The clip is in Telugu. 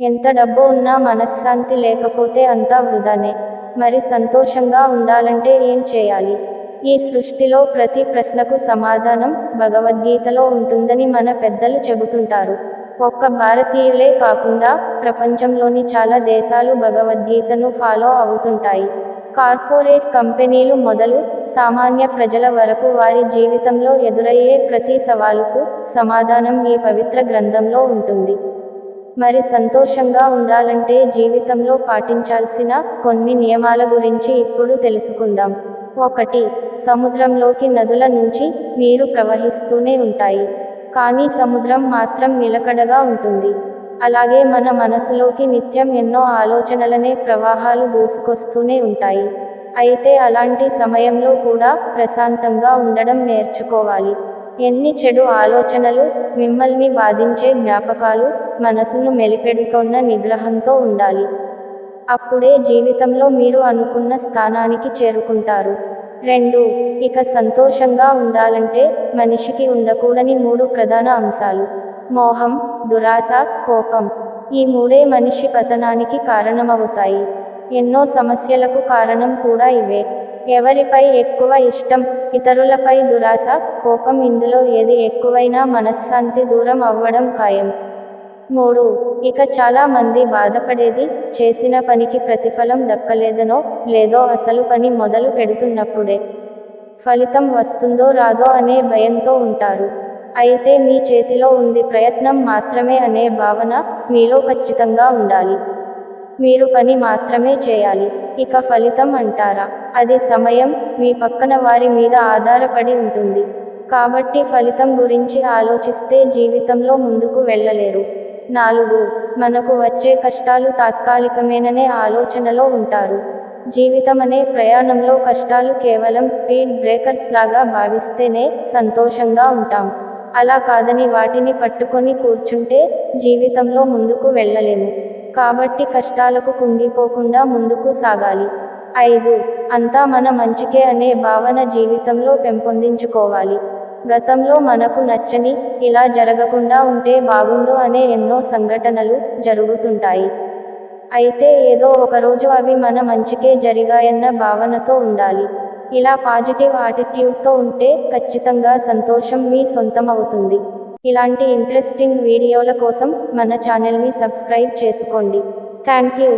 ఎంత డబ్బు ఉన్నా మనశ్శాంతి లేకపోతే అంతా వృధానే. మరి సంతోషంగా ఉండాలంటే ఏం చేయాలి? ఈ సృష్టిలో ప్రతి ప్రశ్నకు సమాధానం భగవద్గీతలో ఉంటుందని మన పెద్దలు చెబుతుంటారు. ఒక్క భారతీయులే కాకుండా ప్రపంచంలోని చాలా దేశాలు భగవద్గీతను ఫాలో అవుతుంటాయి. కార్పొరేట్ కంపెనీలు మొదలు సామాన్య ప్రజల వరకు వారి జీవితంలో ఎదురయ్యే ప్రతి సవాలుకు సమాధానం ఈ పవిత్ర గ్రంథంలో ఉంటుంది. మరి సంతోషంగా ఉండాలంటే జీవితంలో పాటించాల్సిన కొన్ని నియమాల గురించి ఇప్పుడు తెలుసుకుందాం. ఒకటి సముద్రంలోకి నదుల నుంచి నీరు ప్రవహిస్తూనే ఉంటాయి. కానీ సముద్రం మాత్రం నిలకడగా ఉంటుంది. అలాగే మన మనసులోకి నిత్యం ఎన్నో ఆలోచనలనే ప్రవాహాలు దూసుకొస్తూనే ఉంటాయి. అయితే అలాంటి సమయంలో కూడా ప్రశాంతంగా ఉండడం నేర్చుకోవాలి. ఎన్ని చెడు ఆలోచనలు మిమ్మల్ని బాధించే జ్ఞాపకాలు మనసును మెలిపెడుతోన్న నిగ్రహంతో ఉండాలి. అప్పుడే జీవితంలో మీరు అనుకున్న స్థానానికి చేరుకుంటారు. రెండు ఇక సంతోషంగా ఉండాలంటే మనిషికి ఉండకూడని మూడు ప్రధాన అంశాలు. మోహం దురాశ కోపం ఈ మూడే మనిషి పతనానికి కారణమవుతాయి. ఎన్నో సమస్యలకు కారణం కూడా ఇవే. ఎవరిపై ఎక్కువ ఇష్టం? ఇతరులపై దురాశ కోపం ఇందులో ఏది ఎక్కువైనా మనశ్శాంతి దూరం అవ్వడం ఖాయం. మూడు ఇక చాలా మంది బాధపడేది చేసిన పనికి ప్రతిఫలం దక్కలేదనో లేదో అసలు పని మొదలు పెడుతున్నప్పుడే. ఫలితం వస్తుందో రాదో అనే భయంతో ఉంటారు. అయితే మీ చేతిలో ఉంది ప్రయత్నం మాత్రమే అనే భావన మీలో ఖచ్చితంగా ఉండాలి. మీరు పని మాత్రమే చేయాలి. ఇక ఫలితం అంటారా? అది సమయం మీ పక్కన వారి మీద ఆధారపడి ఉంటుంది. కాబట్టి ఫలితం గురించి ఆలోచిస్తే జీవితంలో ముందుకు వెళ్ళలేరు. నాలుగు మనకు వచ్చే కష్టాలు తాత్కాలికమేననే ఆలోచనలో ఉంటారు. జీవితం అనే ప్రయాణంలో కష్టాలు కేవలం స్పీడ్ బ్రేకర్స్ లాగా భావిస్తేనే సంతోషంగా ఉంటాం. అలా కాదని వాటిని పట్టుకొని కూర్చుంటే జీవితంలో ముందుకు వెళ్ళలేము. కాబట్టి కష్టాలకు కుంగిపోకుండా ముందుకు సాగాలి. ఐదు. అంతా మన మంచికే అనే భావన జీవితంలో పెంపొందించుకోవాలి. గతంలో మనకు నచ్చని ఇలా జరగకుండా ఉంటే బాగుండు అనే ఎన్నో సంఘటనలు జరుగుతుంటాయి. అయితే ఏదో ఒకరోజు అవి మన మంచికే జరిగాయన్న భావనతో ఉండాలి. ఇలా పాజిటివ్ ఆటిట్యూడ్తో ఉంటే ఖచ్చితంగా సంతోషం మీ సొంతమవుతుంది. ఇలాంటి ఇంట్రెస్టింగ్ వీడియోల కోసం మన ఛానల్ని సబ్స్క్రైబ్ చేసుకోండి. Thank you